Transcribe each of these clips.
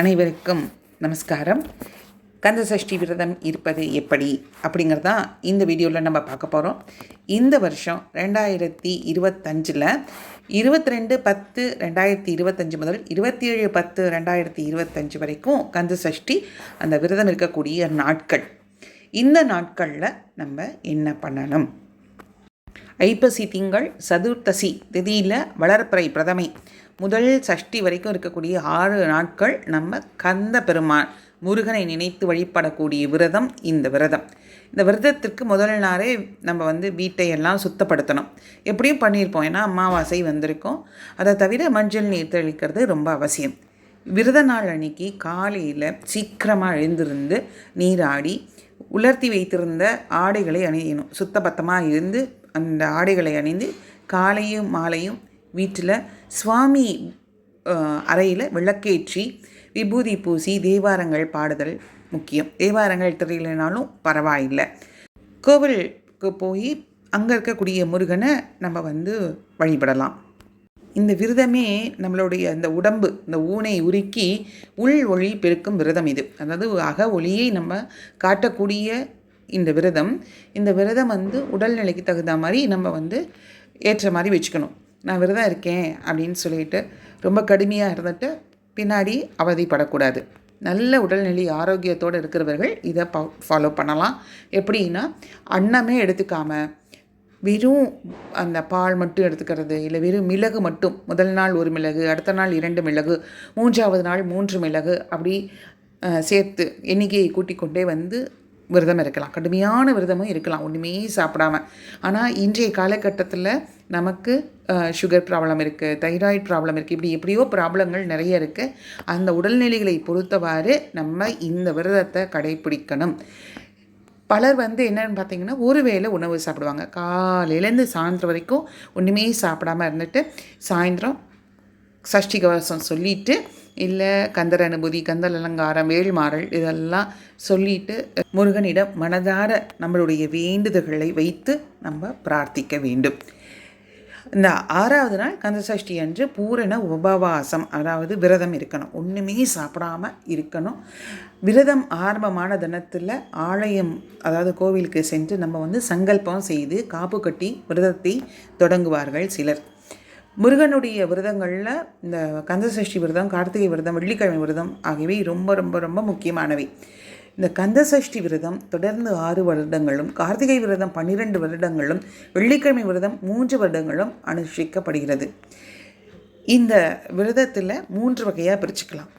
அனைவருக்கும் நமஸ்காரம். கந்த சஷ்டி விரதம் இருப்பது எப்படி அப்படிங்கிறது தான் இந்த வீடியோவில் நம்ம பார்க்க போகிறோம் இந்த வருஷம் ரெண்டாயிரத்தி இருபத்தஞ்சில் இருபத்தி ரெண்டு பத்து ரெண்டாயிரத்தி இருபத்தஞ்சி முதல் இருபத்தி ஏழு பத்து ரெண்டாயிரத்தி இருபத்தஞ்சு வரைக்கும் கந்த சஷ்டி அந்த விரதம் இருக்கக்கூடிய நாட்கள். இந்த நாட்களில் நம்ம என்ன பண்ணணும்? ஐப்பசி திங்கள் சதுர்த்தசி திதியில் வளர்ப்பறை பிரதமை முதல் சஷ்டி வரைக்கும் இருக்கக்கூடிய ஆறு நாட்கள் நம்ம கந்த பெருமான் முருகனை நினைத்து வழிபடக்கூடிய விரதம் இந்த விரதம். இந்த விரதத்திற்கு முதல் நாளே நம்ம வந்து வீட்டை எல்லாம் சுத்தப்படுத்தணும். எப்படியும் பண்ணியிருப்போம். ஏன்னா அமாவாசை வந்திருக்கோம். அதை தவிர மஞ்சள் நீர் தெளிக்கிறது ரொம்ப அவசியம். விரத நாள் அன்னைக்கு காலையில் சீக்கிரமாக எழுந்திருந்து நீராடி உலர்த்தி வைத்திருந்த ஆடைகளை அணியணும். சுத்தபத்தமாக இருந்து அந்த ஆடைகளை அணிந்து காலையும் மாலையும் வீட்டில் சுவாமி அறையில் விளக்கேற்றி விபூதி பூசி தேவாரங்கள் பாடுதல் முக்கியம். தேவாரங்கள் தெரியலனாலும் பரவாயில்லை. கோவிலுக்கு போய் அங்கே இருக்கக்கூடிய முருகனை நம்ம வந்து வழிபடலாம். இந்த விரதமே நம்மளுடைய அந்த உடம்பு இந்த ஊனை உருக்கி உள் ஒளி பெருக்கும் விரதம் இது. அதாவது அக ஒளியை நம்ம காட்டக்கூடிய இந்த விரதம். இந்த விரதம் வந்து உடல்நிலைக்கு தகுந்த மாதிரி நம்ம வந்து ஏற்ற மாதிரி வச்சுக்கணும். நான் விரதம் இருக்கேன் அப்படின்னு சொல்லிட்டு ரொம்ப கடுமையாக இருந்துட்டு பின்னாடி அவதிப்படக்கூடாது. நல்ல உடல்நிலை ஆரோக்கியத்தோடு இருக்கிறவர்கள் இதை ப ஃபாலோ பண்ணலாம். எப்படின்னா அன்னமே எடுத்துக்காமல் வெறும் அந்த பால் மட்டும் எடுத்துக்கிறது இல்லை வெறும் மிளகு மட்டும் முதல் நாள் ஒரு மிளகு அடுத்த நாள் இரண்டு மிளகு மூன்றாவது நாள் மூன்று மிளகு அப்படி சேர்த்து எண்ணிக்கையை கூட்டிக் கொண்டே வந்து விரதம் இருக்கலாம். கடுமையான விரதமும் இருக்கலாம். ஒன்றுமே சாப்பிடாம. ஆனால் இன்றைய காலகட்டத்தில் நமக்கு சுகர் ப்ராப்ளம் இருக்குது தைராய்டு ப்ராப்ளம் இருக்குது இப்படி எப்படியோ ப்ராப்ளங்கள் நிறைய இருக்குது அந்த உடல்நிலைகளை பொறுத்தவாறு நம்ம இந்த விரதத்தை கடைபிடிக்கணும். பலர் வந்து என்னென்னு பார்த்தீங்கன்னா ஒரு வேளை உணவு சாப்பிடுவாங்க. காலையிலேருந்து சாயந்தரம் வரைக்கும் ஒன்றுமே சாப்பிடாமல் இருந்துட்டு சாயந்தரம் சஷ்டி கவசம் சொல்லிவிட்டு இல்லை கந்தர் அனுபூதி கந்தல் அலங்காரம் வேள்மாறல் இதெல்லாம் சொல்லிட்டு முருகனிடம் மனதார நம்மளுடைய வேண்டுதல்களை வைத்து நம்ம பிரார்த்திக்க வேண்டும். இந்த ஆறாவது நாள் கந்தசஷ்டி அன்று பூரண உபவாசம் அதாவது விரதம் இருக்கணும். ஒன்றுமே சாப்பிடாம இருக்கணும். விரதம் ஆரம்பமான தினத்தில் ஆலயம் அதாவது கோவிலுக்கு சென்று நம்ம வந்து சங்கல்பம் செய்து காப்பு கட்டி விரதத்தை தொடங்குவார்கள் சிலர். முருகனுடைய விரதங்களில் இந்த கந்தசஷ்டி விரதம் கார்த்திகை விரதம் வெள்ளிக்கிழமை விரதம் ஆகியவை ரொம்ப ரொம்ப ரொம்ப முக்கியமானவை. இந்த கந்தசஷ்டி விரதம் தொடர்ந்து ஆறு வருடங்களும் கார்த்திகை விரதம் பன்னிரெண்டு வருடங்களும் வெள்ளிக்கிழமை விரதம் மூன்று வருடங்களும் அனுஷ்டிக்கப்படுகிறது. இந்த விரதத்தில் மூன்று வகையாக பிரிச்சுக்கலாம்.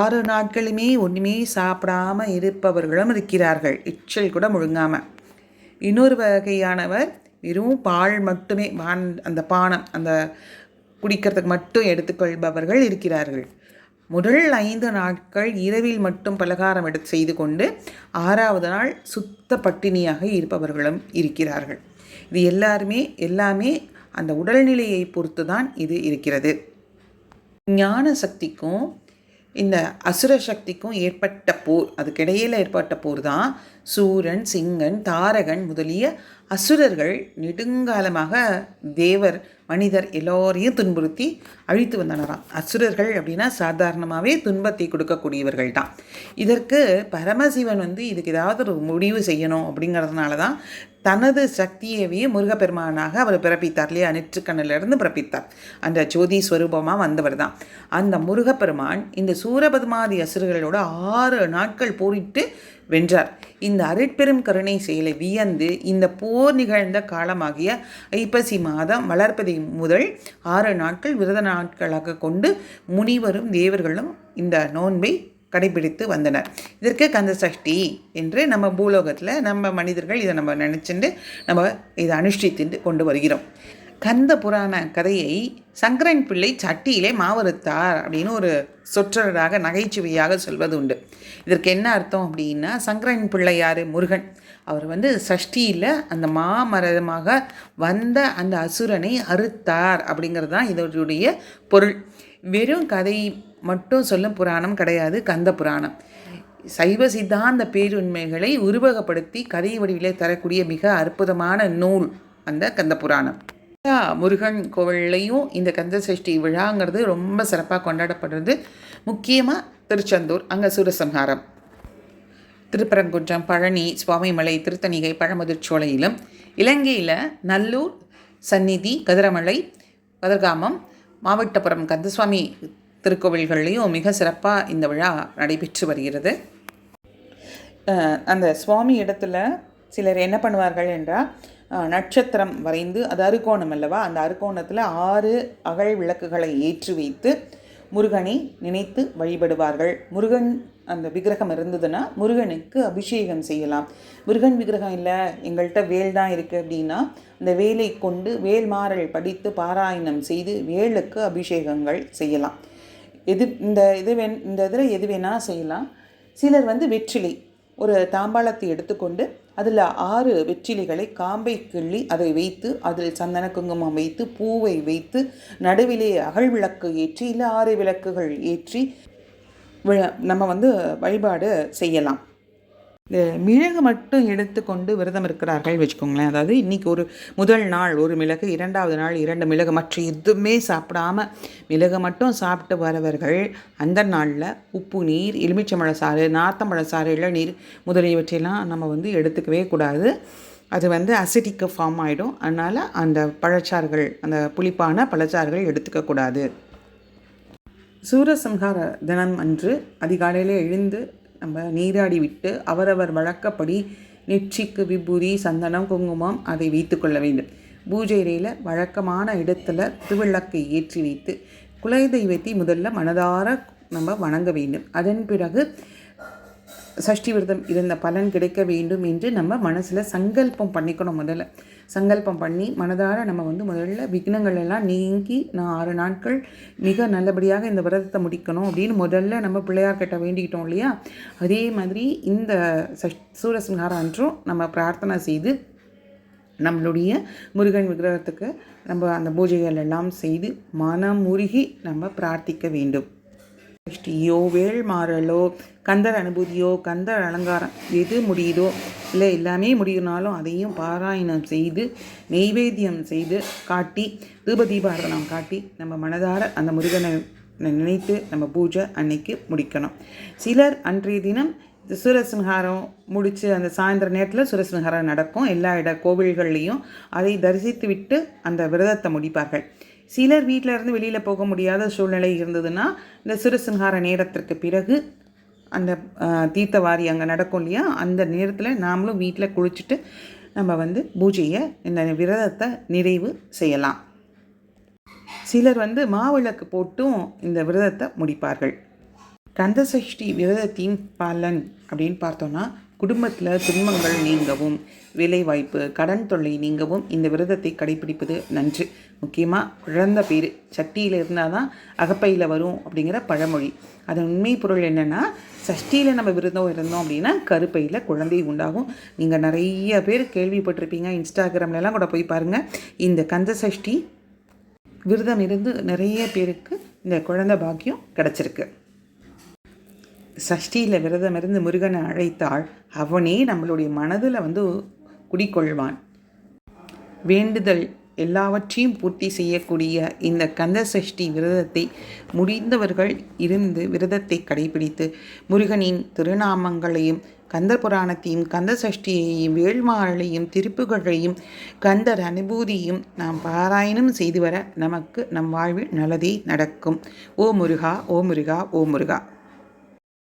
ஆறு நாட்களுமே ஒன்றுமே சாப்பிடாமல் இருப்பவர்களும் இருக்கிறார்கள். இச்சல் கூட முழுங்காமல் இன்னொரு வகையானவர் வெறும் பால் மட்டுமே வான் அந்த பானம் அந்த குடிக்கிறதுக்கு மட்டும் எடுத்துக்கொள்பவர்கள் இருக்கிறார்கள். முதல் ஐந்து நாட்கள் இரவில் மட்டும் பலகாரம் எடுத்து செய்து கொண்டு ஆறாவது நாள் சுத்த பட்டினியாக இருப்பவர்களும் இருக்கிறார்கள். இது எல்லாருமே எல்லாமே அந்த உடல்நிலையை பொறுத்து தான் இது இருக்கிறது. ஞான சக்திக்கும் இந்த அசுர சக்திக்கும் ஏற்பட்ட போர் அதுக்கிடையில் ஏற்பட்ட போர் தான் சூரன் சிங்கன் தாரகன் முதலிய அசுரர்கள் நெடுங்காலமாக தேவர் மனிதர் எல்லோரையும் துன்புறுத்தி அழித்து வந்தனராம். அசுரர்கள் அப்படின்னா சாதாரணமாகவே துன்பத்தை கொடுக்கக்கூடியவர்கள் தான் இதற்கு பரமசிவன் வந்து இதுக்கு ஏதாவது ஒரு முடிவு செய்யணும் அப்படிங்கிறதுனால தான் தனது சக்தியவே முருகப்பெருமானாக அவர் பிறப்பித்தார் இல்லையா? நெற்றுக்கண்ணிலிருந்து பிறப்பித்தார். அந்த ஜோதி ஸ்வரூபமாக வந்தவர் தான் அந்த முருகப்பெருமான் இந்த சூரபதுமாதி அசுரர்களோட ஆறு நாட்கள் போரிட்டு வென்றார். இந்த அருட்பெரும் கருணை செயலை வியந்து இந்த போர் நிகழ்ந்த காலமாகிய ஐப்பசி மாதம் வளர்ப்பதை முதல் ஆறு நாட்கள் விரத நாட்களாக கொண்டு முனிவரும் தேவர்களும் இந்த நோன்பை கடைபிடித்து வந்தனர். இதற்கு கந்த சஷ்டி என்று நம்ம பூலோகத்தில் நம்ம மனிதர்கள் இதை நம்ம நினச்சிட்டு நம்ம இதை அனுஷ்டித்து கொண்டு வருகிறோம். கந்த புராண கதையை சங்கரன் பிள்ளை சட்டியிலே மாவறுத்தார் அப்படின்னு ஒரு சொற்றராக நகைச்சுவையாக சொல்வது உண்டு இதற்கு என்ன அர்த்தம் அப்படின்னா சங்கரன் பிள்ளை யார்? முருகன். அவர் வந்து சஷ்டியில் அந்த மாமரமாக வந்த அந்த அசுரனை அறுத்தார் அப்படிங்கிறது தான் இதனுடைய பொருள். வெறும் கதை மட்டும் சொல்லும் புராணம் கிடையாது கந்த புராணம். சைவ சித்தாந்த பேருண்மைகளை உருவகப்படுத்தி கதை வடிவிலே தரக்கூடிய மிக அற்புதமான நூல் அந்த கந்த புராணம். முருகன் கோவில்லையும் இந்த கந்த சஷ்டி விழாங்கிறது ரொம்ப சிறப்பாக கொண்டாடப்படுறது. முக்கியமாக திருச்செந்தூர் அங்கே சூரசம்ஹாரம். திருப்பரங்குன்றம் பழனி சுவாமிமலை திருத்தணிகை பழமுதிர்ச்சோலையிலும். இலங்கையில் நல்லூர் சந்நிதி கதிரமலை கதிர்காமம் மாவட்டபுரம் கந்தசுவாமி திருக்கோவில்கள்லேயும் மிக சிறப்பாக இந்த விழா நடைபெற்று வருகிறது. அந்த சுவாமி இடத்துல சிலர் என்ன பண்ணுவார்கள் என்றால் நட்சத்திரம் வரைந்து அது அறுகோணம் அல்லவா? அந்த அறுகோணத்தில் ஆறு அகல் விளக்குகளை ஏற்றி வைத்து முருகனை நினைத்து வழிபடுவார்கள். முருகன் அந்த விக்கிரகம் இருந்ததுன்னா முருகனுக்கு அபிஷேகம் செய்யலாம். முருகன் விக்கிரகம் இல்லை எங்கள்கிட்ட வேல் தான் இருக்குது அப்படின்னா அந்த வேலை கொண்டு வேல்மாறல் படித்து பாராயணம் செய்து வேலுக்கு அபிஷேகங்கள் செய்யலாம். எது இந்த இது வேண் இந்த இதில் எது வேணால் செய்யலாம். சிலர் வந்து வெற்றிலை ஒரு தாம்பாளத்தை எடுத்துக்கொண்டு அதில் ஆறு வெற்றிலைகளை காம்பை கிள்ளி அதை வைத்து அதில் சந்தன குங்குமம் வைத்து பூவை வைத்து நடுவிலே அகழ் விளக்கு ஏற்றி இல்லை ஆறு விளக்குகள் ஏற்றி விழ- நம்ம வந்து வழிபாடு செய்யலாம். இந்த மிளகு மட்டும் எடுத்துக்கொண்டு விரதம் இருக்கிறார்கள் வச்சுக்கோங்களேன். அதாவது இன்றைக்கி ஒரு முதல் நாள் ஒரு மிளகு இரண்டாவது நாள் இரண்டு மிளகு மற்ற எதுவுமே சாப்பிடாம மிளகு மட்டும் சாப்பிட்டு வரவர்கள் அந்த நாளில் உப்பு நீர் எலுமிச்சம்பழ சாறு நாத்தம்பழ சாறு இளநீர் முதலியவற்றையெல்லாம் நம்ம வந்து எடுத்துக்கவே கூடாது. அது வந்து அசிட்டிக்கு ஃபார்ம் ஆகிடும் அதனால் அந்த பழச்சாறுகள் அந்த புளிப்பான பழச்சாறுகள் எடுத்துக்கக்கூடாது சூரசம்ஹார தினம் அன்று அதிகாலையில் எழுந்து நம்ம நீராடி விட்டு அவரவர் வழக்கப்படி நெற்றிக்கு விபூதி சந்தனம் குங்குமம் அதை வைத்து கொள்ள வேண்டும். பூஜை அறையில் வழக்கமான இடத்துல திருவிளக்கை ஏற்றி வைத்து குலதெய்வத்தை முதல்ல மனதார நம்ம வணங்க வேண்டும். அதன் பிறகு சஷ்டி விரதம் இருந்த பலன் கிடைக்க வேண்டும் என்று நம்ம மனசில் சங்கல்பம் பண்ணிக்கணும் முதல்ல. சங்கல்பம் பண்ணி மனதார நம்ம வந்து முதல்ல விக்னங்கள் எல்லாம் நீங்கி நான் ஆறு நாட்கள் மிக நல்லபடியாக இந்த விரதத்தை முடிக்கணும் அப்படின்னு முதல்ல நம்ம பிள்ளையார்கிட்ட வேண்டிக்கிட்டோம் இல்லையா? அதே மாதிரி இந்த சஷ் சூரசம்ஹாரம் அன்றும் நம்ம பிரார்த்தனை செய்து நம்மளுடைய முருகன் விக்கிரகத்துக்கு நம்ம அந்த பூஜைகள் எல்லாம் செய்து மனம் உருகி நம்ம பிரார்த்திக்க வேண்டும். சஷ்டியோ வேள்மாறலோ கந்தர் அனுபூதியோ கந்தர் அலங்காரம் எது முடியுதோ இல்லை எல்லாமே முடியுனாலும் அதையும் பாராயணம் செய்து நெய்வேத்தியம் செய்து காட்டி தூப தீபாரதனம் காட்டி நம்ம மனதார அந்த முருகனை நினைத்து நம்ம பூஜை அன்னைக்கு முடிக்கணும். சிலர் அன்றைய தினம் இந்த முடித்து அந்த சாயந்தர நேரத்தில் சூரசிம்ஹாரம் நடக்கும். எல்லா இட கோவில்கள்லேயும் அதை தரிசித்து விட்டு அந்த விரதத்தை முடிப்பார்கள். சிலர் வீட்டில் இருந்து வெளியில் போக முடியாத சூழ்நிலை இருந்ததுன்னா இந்த சிறுசிங்கார நேரத்திற்கு பிறகு அந்த தீர்த்தவாரி அங்கே நடக்கும் இல்லையா? அந்த நேரத்தில் நாமளும் வீட்டில் குளிச்சுட்டு நம்ம வந்து பூஜையை இந்த விரதத்தை நிறைவு செய்யலாம். சிலர் வந்து மாவிளக்கு போட்டும் இந்த விரதத்தை முடிப்பார்கள். கந்தசஷ்டி விரதத்தின் பலன் அப்படின்னு பார்த்தோன்னா குடும்பத்தில் துன்பங்கள் நீங்கவும் வேலைவாய்ப்பு கடன் தொல்லை நீங்கவும் இந்த விரதத்தை கடைபிடிப்பது நன்று. முக்கியமாக குழந்த பேர் சட்டியில் இருந்தால் தான் அகப்பையில் வரும் அப்படிங்கிற பழமொழி. அதன் உண்மை பொருள் என்னென்னா சஷ்டியில் நம்ம விரதம் இருந்தோம் அப்படின்னா கருப்பையில் குழந்தை உண்டாகும். நீங்கள் நிறைய பேர் கேள்விப்பட்டிருப்பீங்க இன்ஸ்டாகிராம்லலாம் கூட போய் பாருங்கள் இந்த கந்த சஷ்டி விரதம் இருந்து நிறைய பேருக்கு இந்த குழந்தை பாக்கியம் கிடச்சிருக்கு. சஷ்டியில் விரதம் இருந்து முருகனை அழைத்தால் அவனே நம்மளுடைய மனதில் வந்து குடிக்கொள்வான் வேண்டுதல் எல்லாவற்றையும் பூர்த்தி செய்யக்கூடிய இந்த கந்த சஷ்டி விரதத்தை முடிந்தவர்கள் இருந்து விரதத்தை கடைபிடித்து முருகனின் திருநாமங்களையும் கந்த புராணத்தையும் கந்த சஷ்டியையும் வேள்மாறலையும் திருப்புகழையும் கந்தர் அனுபூதியும் நாம் பாராயணம் செய்து வர நமக்கு நம் வாழ்வில் நல்லதே நடக்கும். ஓ முருகா ஓ முருகா ஓ முருகா.